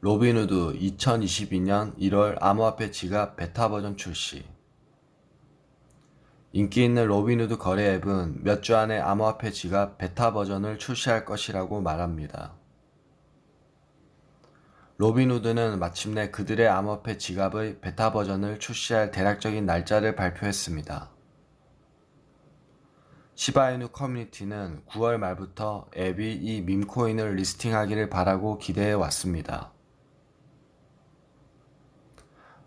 로빈후드 2022년 1월 암호화폐 지갑 베타 버전 출시 인기 있는 로빈후드 거래 앱은 몇 주 안에 암호화폐 지갑 베타 버전을 출시할 것이라고 말합니다. 로빈후드는 마침내 그들의 암호화폐 지갑의 베타 버전을 출시할 대략적인 날짜를 발표했습니다. 시바이누 커뮤니티는 9월 말부터 앱이 이 밈코인을 리스팅하기를 바라고 기대해 왔습니다.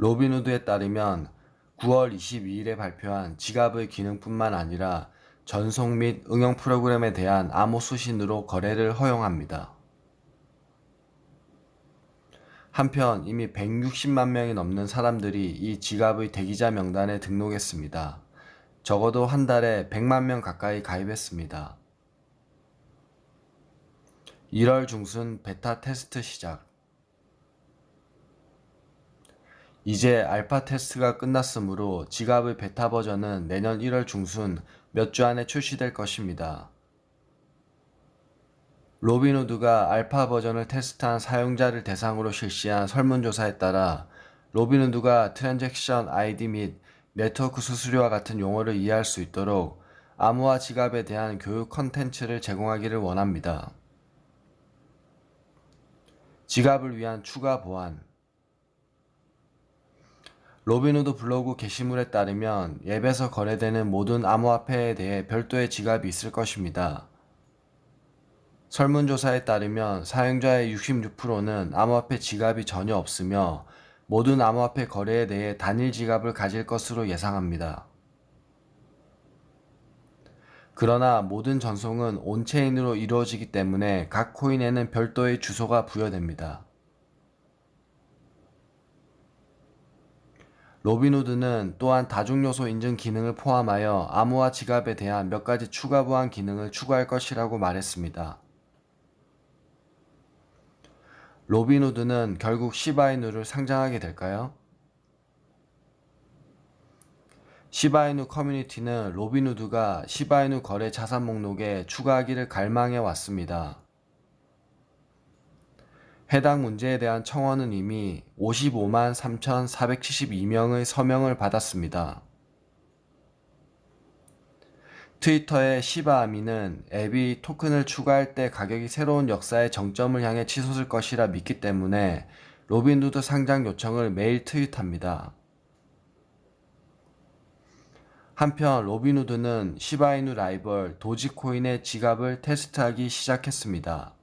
로빈후드에 따르면 9월 22일에 발표한 지갑의 기능뿐만 아니라 전송 및 응용 프로그램에 대한 암호 수신으로 거래를 허용합니다. 한편 이미 160만 명이 넘는 사람들이 이 지갑의 대기자 명단에 등록했습니다. 적어도 한 달에 100만 명 가까이 가입했습니다. 1월 중순 베타 테스트 시작. 이제 알파 테스트가 끝났으므로 지갑의 베타 버전은 내년 1월 중순 몇 주 안에 출시될 것입니다. 로빈후드가 알파 버전을 테스트한 사용자를 대상으로 실시한 설문조사에 따라 로빈후드가 트랜잭션 아이디 및 네트워크 수수료와 같은 용어를 이해할 수 있도록 암호화 지갑에 대한 교육 컨텐츠를 제공하기를 원합니다. 지갑을 위한 추가 보안 로빈후드 블로그 게시물에 따르면 앱에서 거래되는 모든 암호화폐에 대해 별도의 지갑이 있을 것입니다. 설문조사에 따르면 사용자의 66%는 암호화폐 지갑이 전혀 없으며 모든 암호화폐 거래에 대해 단일 지갑을 가질 것으로 예상합니다. 그러나 모든 전송은 온체인으로 이루어지기 때문에 각 코인에는 별도의 주소가 부여됩니다. 로빈후드는 또한 다중요소 인증 기능을 포함하여 암호화 지갑에 대한 몇 가지 추가 보안 기능을 추가할 것이라고 말했습니다. 로빈후드는 결국 시바이누를 상장하게 될까요? 시바이누 커뮤니티는 로빈후드가 시바이누 거래 자산 목록에 추가하기를 갈망해 왔습니다. 해당 문제에 대한 청원은 이미 55만 3,472명의 서명을 받았습니다. 트위터의 시바아미는 앱이 토큰을 추가할 때 가격이 새로운 역사의 정점을 향해 치솟을 것이라 믿기 때문에 로빈후드 상장 요청을 매일 트윗합니다. 한편 로빈후드는 시바이누 라이벌 도지코인의 지갑을 테스트하기 시작했습니다.